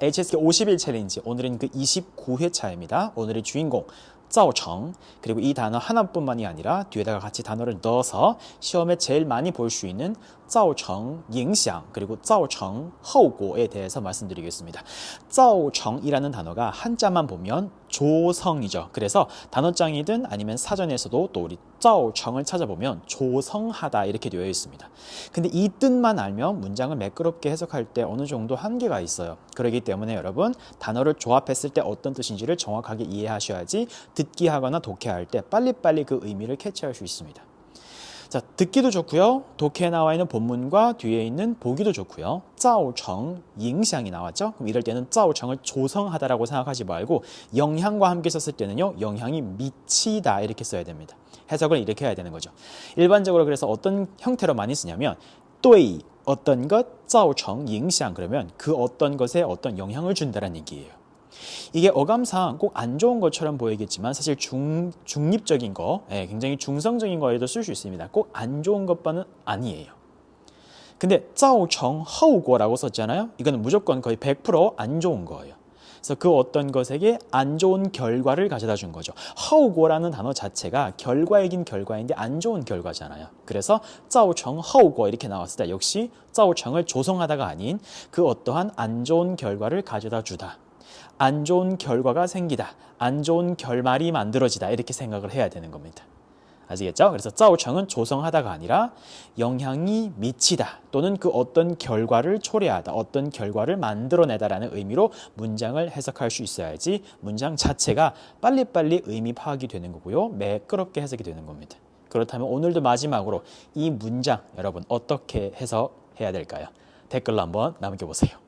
HSK 50일 챌린지 오늘은 그 29회 차입니다. 오늘의 주인공 짜오청 그리고 이 단어 하나뿐만이 아니라 뒤에다가 같이 단어를 넣어서 시험에 제일 많이 볼 수 있는 짜오청 영향 그리고 짜오청 허고에 대해서 말씀드리겠습니다. 짜오청이라는 단어가 한자만 보면 조성이죠. 그래서 단어장이든 아니면 사전에서도 또 우리 짜오청을 찾아보면 조성하다 이렇게 되어 있습니다. 근데 이 뜻만 알면 문장을 매끄럽게 해석할 때 어느 정도 한계가 있어요. 그러기 때문에 여러분 단어를 조합했을 때 어떤 뜻인지를 정확하게 이해하셔야지 듣기 하거나 독해할 때 빨리빨리 그 의미를 캐치할 수 있습니다. 자, 듣기도 좋고요. 독해에 나와 있는 본문과 뒤에 있는 보기도 좋고요. 짜오청, 잉샹이 나왔죠? 그럼 이럴 때는 짜오청을 조성하다라고 생각하지 말고 영향과 함께 썼을 때는요. 영향이 미치다 이렇게 써야 됩니다. 해석을 이렇게 해야 되는 거죠. 일반적으로 그래서 어떤 형태로 많이 쓰냐면 또이 어떤 것, 짜오청, 잉샹 그러면 그 어떤 것에 어떤 영향을 준다는 얘기예요. 이게 어감상 꼭 안 좋은 것처럼 보이겠지만 사실 중, 중립적인 거, 예, 굉장히 중성적인 거에도 쓸 수 있습니다. 꼭 안 좋은 것만은 아니에요. 근데 造成后果라고 썼잖아요. 이거는 무조건 거의 100%안 좋은 거예요. 그래서 그 어떤 것에게 안 좋은 결과를 가져다 준 거죠. 허우고라는 단어 자체가 결과이긴 결과인데 안 좋은 결과잖아요. 그래서 造成后果 이렇게 나왔을 때 역시 造成을 조성하다가 아닌 그 어떠한 안 좋은 결과를 가져다 주다. 안 좋은 결과가 생기다. 안 좋은 결말이 만들어지다. 이렇게 생각을 해야 되는 겁니다. 아시겠죠? 그래서 造成은 조성하다가 아니라 영향이 미치다 또는 그 어떤 결과를 초래하다, 어떤 결과를 만들어내다라는 의미로 문장을 해석할 수 있어야지 문장 자체가 빨리빨리 의미 파악이 되는 거고요. 매끄럽게 해석이 되는 겁니다. 그렇다면 오늘도 마지막으로 이 문장 여러분 어떻게 해석해야 될까요? 댓글로 한번 남겨보세요.